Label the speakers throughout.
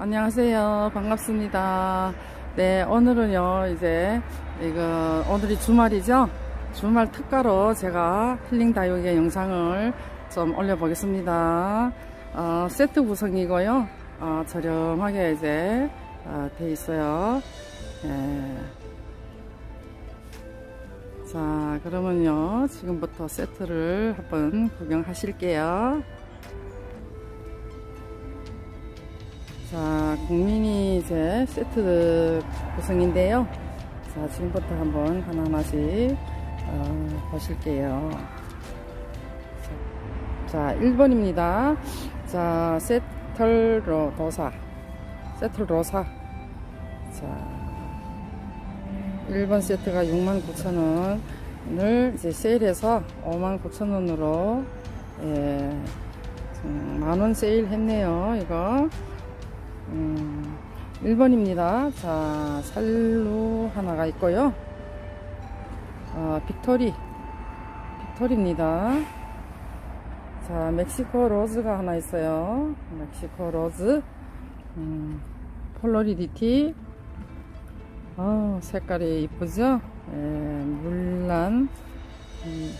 Speaker 1: 안녕하세요. 반갑습니다. 네, 오늘은요, 이제, 이거, 오늘이 주말이죠? 주말 특가로 제가 힐링 다육의 영상을 좀 올려 보겠습니다. 어, 세트 구성이고요. 어, 저렴하게 이제, 어, 돼 있어요. 예. 자, 그러면요, 지금부터 세트를 한번 구경하실게요. 자, 국민이 이제 세트 구성인데요. 자, 지금부터 한번 하나하나씩 어, 보실게요. 자, 1번입니다. 자, 세틀로 도사. 세틀 로사. 자, 1번 세트가 69,000원을 이제 세일해서 59,000원으로 예, 만원 세일 했네요. 이거. 음, 1번입니다. 자, 살루 하나가 있고요. 어, 빅토리. 빅토리입니다. 자, 멕시코 로즈가 하나 있어요. 멕시코 로즈. 음, 폴로리디티. 어, 색깔이 이쁘죠? 예, 물란. 음,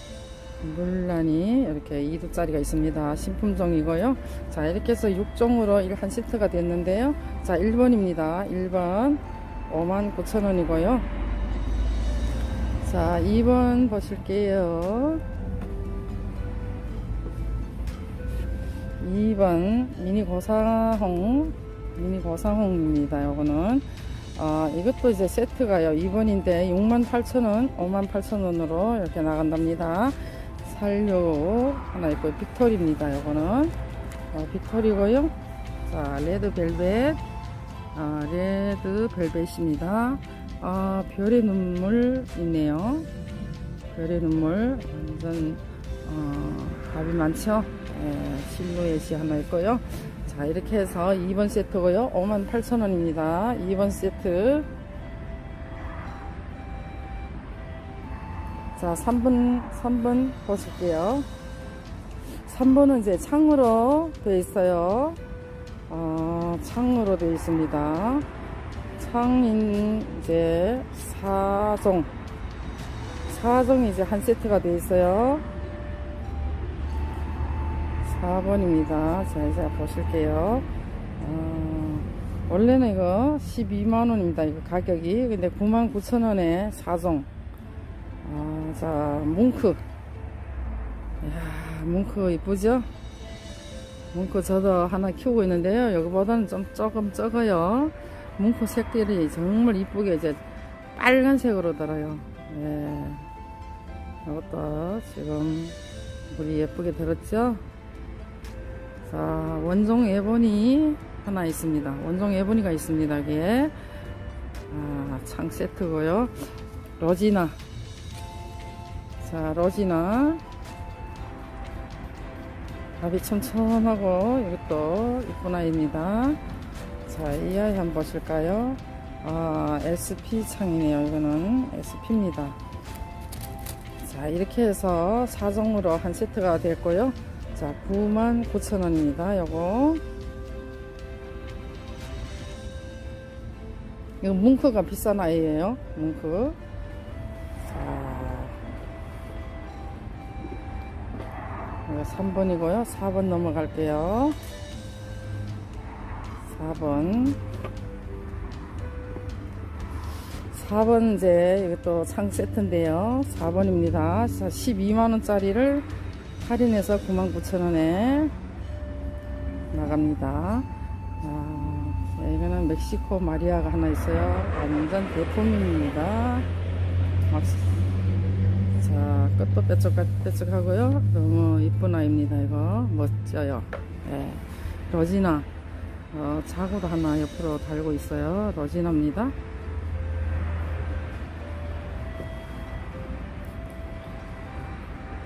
Speaker 1: 물란이 이렇게 2두짜리가 있습니다. 신품종이고요. 자, 이렇게 해서 6종으로 한 세트가 됐는데요. 자, 1번입니다. 1번 59,000원이고요. 자, 2번 보실게요. 2번 미니 고사홍 미니 고사홍입니다. 요거는 어, 이것도 이제 세트가요. 2번인데 68,000원, 58,000원으로 이렇게 나간답니다. 살료 하나 있고 빅토리입니다. 요거는 어, 빅토리고요. 자, 레드 벨벳, 아, 레드 벨벳입니다. 아, 별의 눈물 있네요. 별의 눈물 완전 어, 답이 많죠. 예, 실루엣이 하나 있고요. 자, 이렇게 해서 2번 세트고요. 58,000원입니다. 2번 세트. 자, 3번, 3번 보실게요. 3번은 이제 창으로 되어 있어요. 어, 창으로 되어 있습니다. 창인 이제 4종. 4종이 이제 한 세트가 되어 있어요. 4번입니다. 자, 이제 보실게요. 어, 원래는 이거 12만원입니다. 이거 가격이. 근데 99,000원에 4종. 아, 자, 뭉크. 이야, 뭉크 이쁘죠? 뭉크 저도 하나 키우고 있는데요. 여기보다는 좀 조금 적어요. 뭉크 색들이 정말 이쁘게 이제 빨간색으로 들어요. 예. 이것도 지금 물이 예쁘게 들었죠? 자, 원종 예본이 하나 있습니다. 원종 예본이가 있습니다. 이게. 아, 창 세트고요. 로지나. 자, 로지나. 밥이 촘촘하고 이것도 이쁜 아이입니다. 자, 이 아이 한번 보실까요? 아, SP 창이네요. 이거는 SP입니다. 자, 이렇게 해서 4종으로 한 세트가 됐고요. 자, 99,000원입니다. 요거. 이거 뭉크가 비싼 아이예요. 뭉크. 이거 3번이고요. 4번 넘어갈게요. 4번. 4번 이제 이것도 창 세트인데요. 4번입니다. 12만원짜리를 할인해서 99,000원에 나갑니다. 아, 네, 이거는 멕시코 마리아가 하나 있어요. 완전 대품입니다. 뾰족뾰족하고요. 너무 이쁜 아이입니다. 이거 멋져요. 네. 로지나 어, 자구도 하나 옆으로 달고 있어요. 로지나입니다.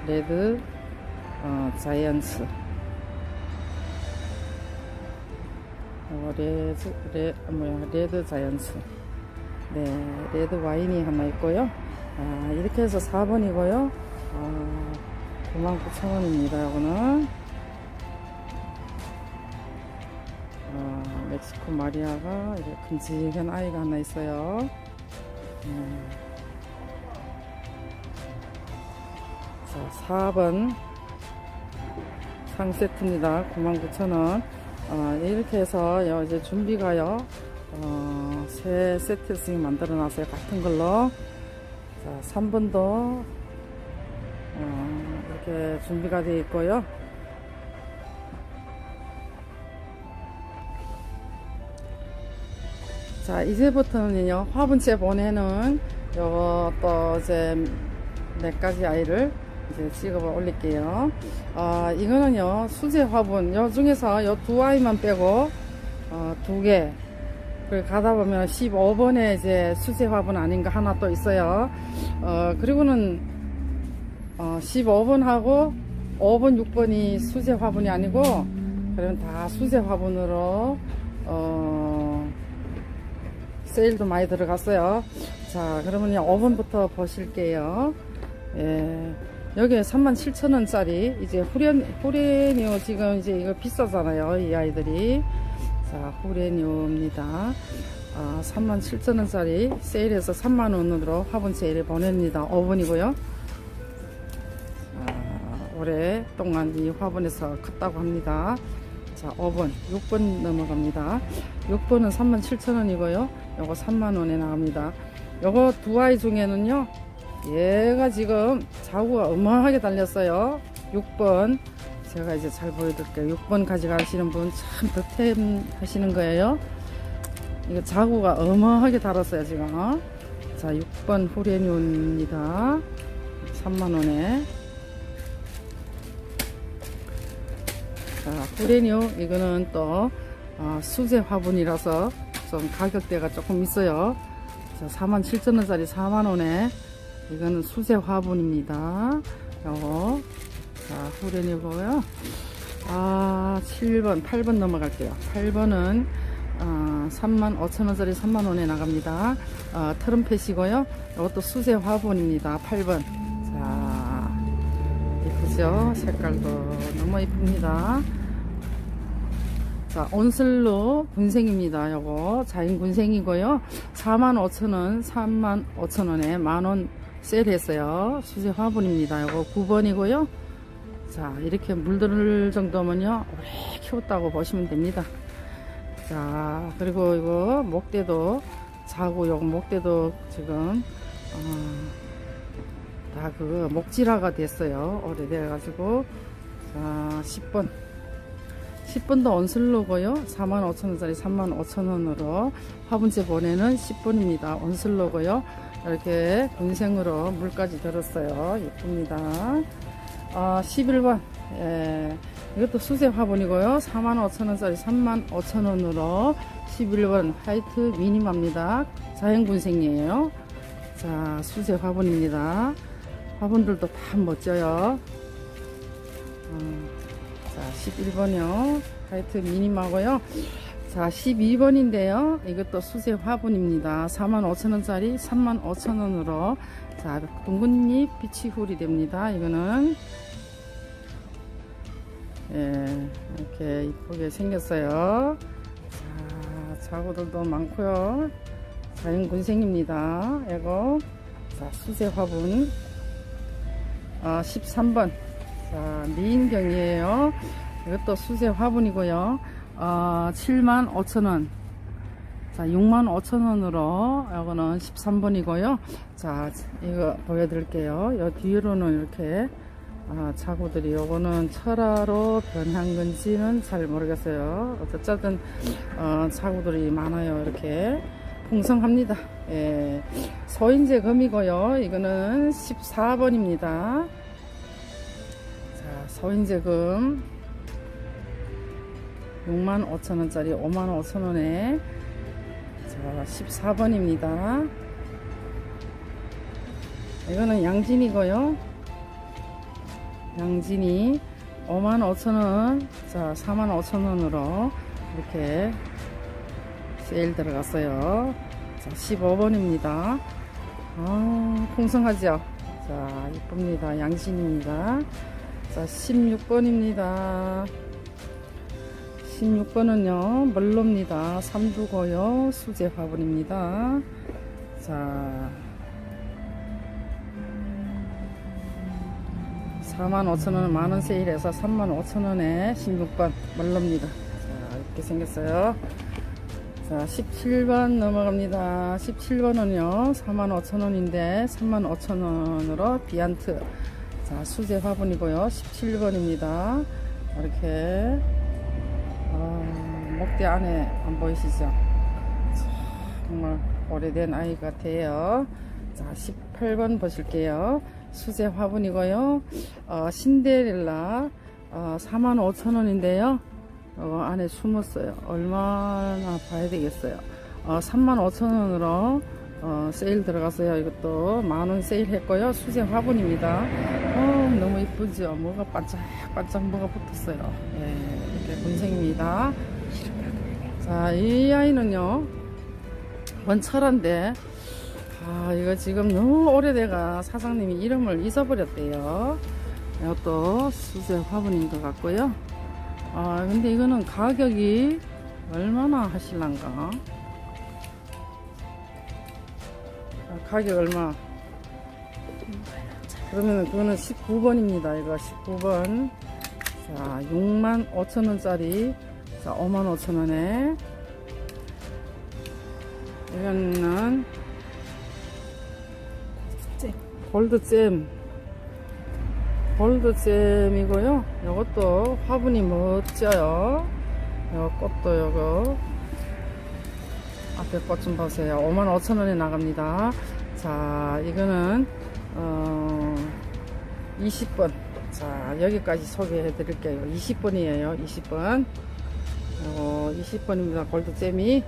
Speaker 1: 레드 어, 자이언츠 어, 레드, 레, 뭐야, 레드 자이언츠 네, 레드 와인이 하나 있고요 아, 이렇게 해서 4번이고요 아, 99,000원입니다 이거는 어, 멕시코 마리아가 이렇게 큼직한 아이가 하나 있어요. 음. 자, 4번 상세트입니다. 99,000원. 어, 이렇게 해서 요 이제 준비가요. 어, 새 세트씩 만들어 놨어요. 같은 걸로. 자, 3번도 어, 이렇게 준비가 되어 있고요. 자, 이제부터는요, 화분째 보내는 또 이제 몇 가지 아이를 이제 찍어 올릴게요. 아, 이거는요, 수제 화분. 요 중에서 요 두 아이만 빼고, 어, 두 개. 그리고 가다 보면 15번에 이제 수제 화분 아닌 가 하나 또 있어요. 어, 그리고는, 어, 15번하고 5번, 6번이 수제 화분이 아니고, 그러면 다 수제 화분으로, 어, 세일도 많이 들어갔어요. 자, 그러면 5번부터 보실게요. 예. 여기 37,000원짜리, 이제 후레, 후레니오 지금 이제 이거 비싸잖아요. 이 아이들이. 자, 후레니오입니다. 아, 37,000원짜리 세일해서 3만원으로 화분 세일에 보냅니다. 5번이고요. 자, 오랫동안 이 화분에서 컸다고 합니다. 자, 5번, 6번 넘어갑니다. 6번은 37,000원이고요. 요거 3만원에 나갑니다. 요거 두 아이 중에는요, 얘가 지금 자구가 어마하게 달렸어요. 6번. 제가 이제 잘 보여드릴게요. 6번 가져가시는 분 참 득템 하시는 거예요. 이거 자구가 어마하게 달았어요, 지금. 자, 6번 후레뉴입니다. 3만원에. 자, 후레뉴, 이거는 또, 어, 수제 화분이라서 좀 가격대가 조금 있어요. 자, 47,000원짜리 4만원에. 이거는 수제 화분입니다. 요거. 자, 후레뉴고요. 아, 7번, 8번 넘어갈게요. 8번은, 어, 35,000원짜리 3만원에 나갑니다. 어, 트럼펫이고요. 이것도 수제 화분입니다. 8번. 자, 이쁘죠? 색깔도 너무 이쁩니다. 자, 온슬로 군생입니다. 요거 자인 군생이고요. 45,000원, 35,000원에 만원 세일했어요. 수제 화분입니다. 요거 9번이고요. 자, 이렇게 물들 정도면요. 오래 키웠다고 보시면 됩니다. 자, 그리고 이거 목대도 자고 요거 목대도 지금 어, 다 그 목질화가 됐어요. 오래돼가지고 자, 10번 10번도 온슬로고요. 45,000원짜리 35,000원으로 화분째 보내는 10번입니다. 온슬로고요. 이렇게 군생으로 물까지 들었어요. 예쁩니다. 아, 11번. 예, 이것도 수제 화분이고요. 45,000원짜리 35,000원으로 11번 화이트 미니마입니다. 자연군생이에요. 자, 수제 화분입니다. 화분들도 다 멋져요. 음, 자, 11번이요. 화이트 미니마고요. 자, 12번인데요. 이것도 수제 화분입니다. 45,000원짜리 35,000원으로. 자, 둥근잎 비치hul이 됩니다. 이거는. 예, 이렇게 이쁘게 생겼어요. 자, 자구들도 많고요. 자연군생입니다. 이거. 자, 수제 화분. 아, 13번. 자, 미인경이에요. 이것도 수제 화분이고요. 어, 7만 5천원. 자, 6만 5천원으로, 이거는 13번이고요. 자, 이거 보여드릴게요. 요 뒤로는 이렇게, 아, 자구들이, 요거는 철화로 변한 건지는 잘 모르겠어요. 어쨌든, 어, 자구들이 많아요. 이렇게. 풍성합니다. 예. 소인제 금이고요. 이거는 14번입니다. 자, 소인제 금. 6만 5천원짜리 5만 5천원에 자 14번입니다 이거는 양진이고요 양진이 5만 5천원 자 4만 5천원으로 이렇게 세일 들어갔어요 자 15번입니다 아 풍성하죠 자 이쁩니다 양진입니다 자 16번입니다 16번은요, 멀로입니다. 삼두고요, 수제 화분입니다. 자, 45,000원 만원 세일해서 35,000원에 16번 멀로입니다. 자, 이렇게 생겼어요. 자, 17번 넘어갑니다. 17번은요, 45,000원인데 35,000원으로 비안트. 자, 수제 화분이고요. 17번입니다. 이렇게, 어, 목대 안에 안 보이시죠? 정말 오래된 아이 같아요. 자, 18번 보실게요. 수제 화분이고요. 어, 신데렐라, 어, 45,000원인데요. 어, 안에 숨었어요. 얼마나 봐야 되겠어요. 어, 35,000원으로 어, 세일 들어갔어요. 이것도 만원 세일 했고요. 수제 화분입니다. 어, 너무 이쁘죠? 뭐가 반짝반짝 뭐가 붙었어요. 예, 이렇게 군생입니다. 자, 이 아이는요. 원철한데 아, 이거 지금 너무 오래돼가 사장님이 이름을 잊어버렸대요. 이것도 수제 화분인 것 같고요. 아, 근데 이거는 가격이 얼마나 하실란가? 아, 가격 얼마? 그러면 그거는 19번입니다. 이거 19번. 자, 6만 5천원짜리. 자, 5만 5천원에. 이거는 골드잼. 골드잼이고요. 이것도 화분이 멋져요. 요 꽃도 요거 앞에 꽃 좀 보세요. 55,000원에 나갑니다. 자, 이거는 어 20번. 자, 여기까지 소개해 드릴게요. 20번이에요. 20번. 요 20번입니다. 골드잼이.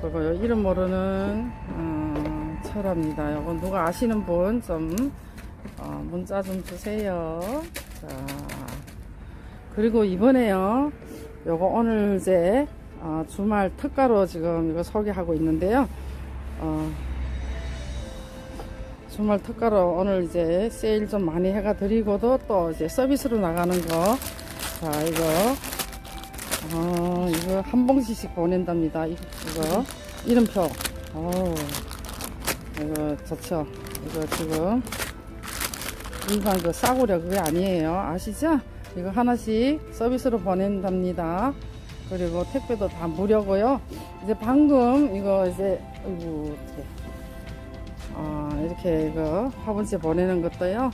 Speaker 1: 그리고 요 이름 모르는 어, 철합니다. 요거 누가 아시는 분 좀 어, 문자 좀 주세요. 자, 그리고 이번에요. 요거 오늘 이제 어, 주말 특가로 지금 이거 소개하고 있는데요. 어, 주말 특가로 오늘 이제 세일 좀 많이 해가 드리고도 또 이제 서비스로 나가는 거. 자, 이거 어, 이거 한 봉지씩 보낸답니다. 이- 이거 이름표. 어, 이거 좋죠. 이거 지금 일반 그 싸구려 그게 아니에요. 아시죠? 이거 하나씩 서비스로 보낸답니다. 그리고 택배도 다 무료고요. 이제 방금 이거 이제 아이고 어떡해. 어, 이렇게 이거 화분째 보내는 것도요.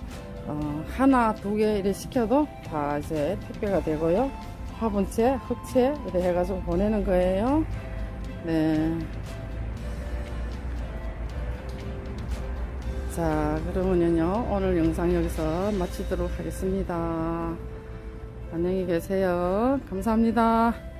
Speaker 1: 어, 하나 두 개 이렇게 시켜도 다 이제 택배가 되고요. 화분째, 흑채 이렇게 해가지고 보내는 거예요. 네. 자, 그러면요. 오늘 영상 여기서 마치도록 하겠습니다. 안녕히 계세요. 감사합니다.